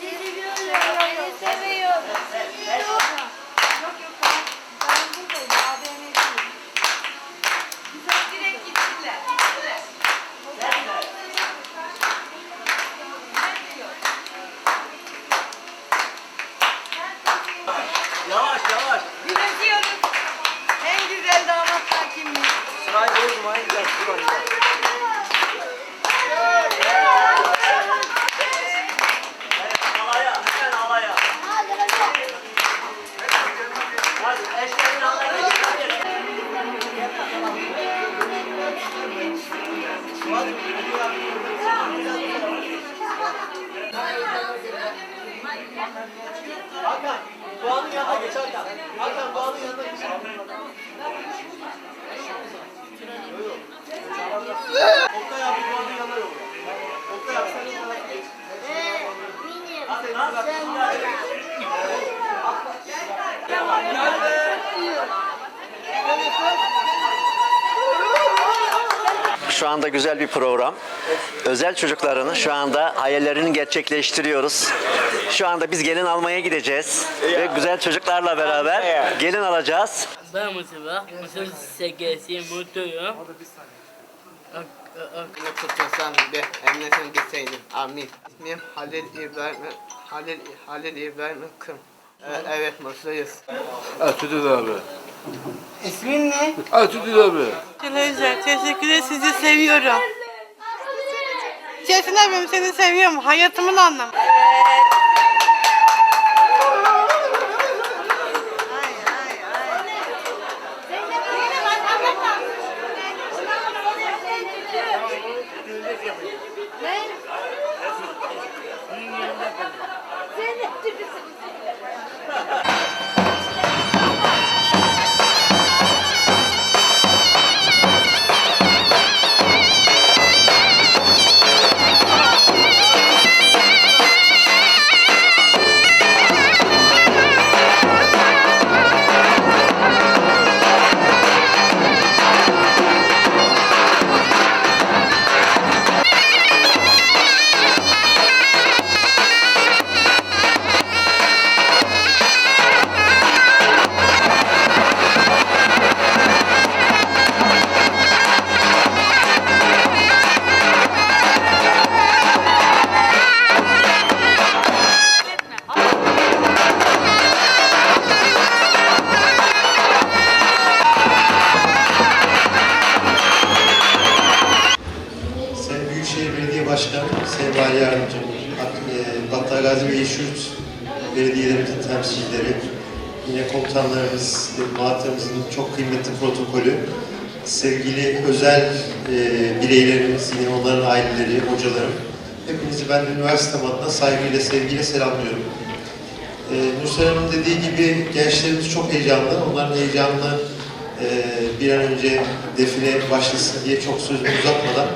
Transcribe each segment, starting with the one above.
Seni seviyorum. Hakan, Doğan'ın yanına geç Hakan. Hakan, Doğan'ın yanına geç. Oktay abi Doğan'ın Şu anda güzel bir program. Özel çocukların şu anda hayallerini gerçekleştiriyoruz. Şu anda biz gelin almaya gideceğiz ve güzel çocuklarla beraber gelin alacağız. Ben Mustafa, Mustafa SGS'yi mutluyum. Ak- ak- Ne tutuyorsan de emnetin gitseydin. Amin. İsmim Halil İbrahim. Halil, Halil İbrahim Kım. Evet, evet mutluyuz. Atüdül abi. İsmin ne? Atüdül abi. Güzel. Teşekkür ederim. Sizi seviyorum. Cesin abim seni seviyorum. Hayatımın anlamı. Sayın Büyükşehir Belediye Başkanı, Sayın Vali Yardımcım, e, Battal Gazi ve Yeşilyurt belediyelerimizin temsilcileri, yine komutanlarımız, muhatabımızın çok kıymetli protokolü, sevgili özel e, bireylerimiz, yine onların aileleri, hocalarım, hepinizi ben de üniversitem adına saygıyla, sevgiyle selamlıyorum. E, Nursel dediği gibi gençlerimiz çok heyecanlı. Onların heyecanını e, bir an önce defile başlasın diye çok sözünü uzatmadan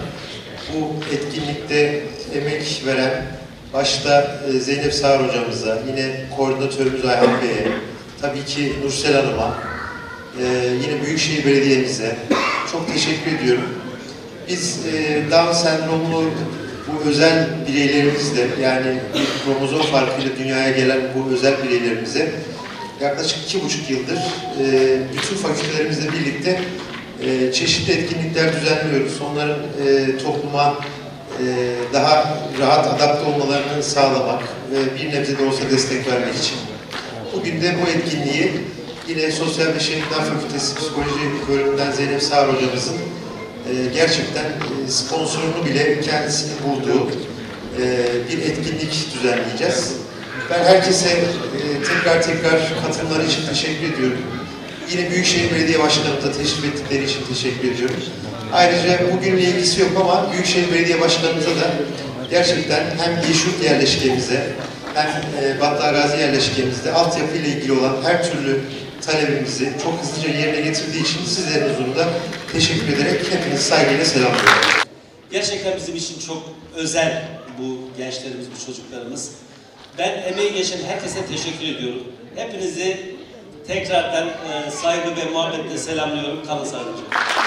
bu etkinlikte emek veren başta e, Zeynep Sağır hocamıza, yine koordinatörümüz Ayhan Bey'e, tabii ki Nursel Hanım'a, e, yine Büyükşehir Belediye'mize çok teşekkür ediyorum. Biz e, Down sendromlu bu özel bireylerimizle yani bir kromozom farkıyla dünyaya gelen bu özel bireylerimize yaklaşık iki buçuk yıldır bütün fakültelerimizle birlikte e, çeşitli etkinlikler düzenliyoruz. Onların e, topluma e, daha rahat adapte olmalarını sağlamak ve bir nebze de olsa destek vermek için. Bugün de bu etkinliği yine Sosyal ve Şehitler Fakültesi Psikoloji bölümünden Zeynep Sağır hocamızın e, gerçekten e, sponsorunu bile kendisinin bulduğu e, bir etkinlik düzenleyeceğiz. Ben herkese e, tekrar tekrar katılımları için teşekkür ediyorum. Yine Büyükşehir Belediye Başkanımıza teşrif ettikleri için teşekkür ediyorum. Ayrıca bugünle ilgisi yok ama Büyükşehir Belediye Başkanımıza da gerçekten hem Yeşurt yerleşkemize hem e, Battal Gazi yerleşkemizde altyapıyla ilgili olan her türlü talebimizi çok hızlıca yerine getirdiği için sizlerin huzurunda teşekkür ederek hepinizi saygıyla selamlıyorum. Gerçekten bizim için çok özel bu gençlerimiz, bu çocuklarımız. Ben emeği geçen herkese teşekkür ediyorum. Hepinizi tekrardan e, saygı ve muhabbetle selamlıyorum. Kalın sağlıcakla.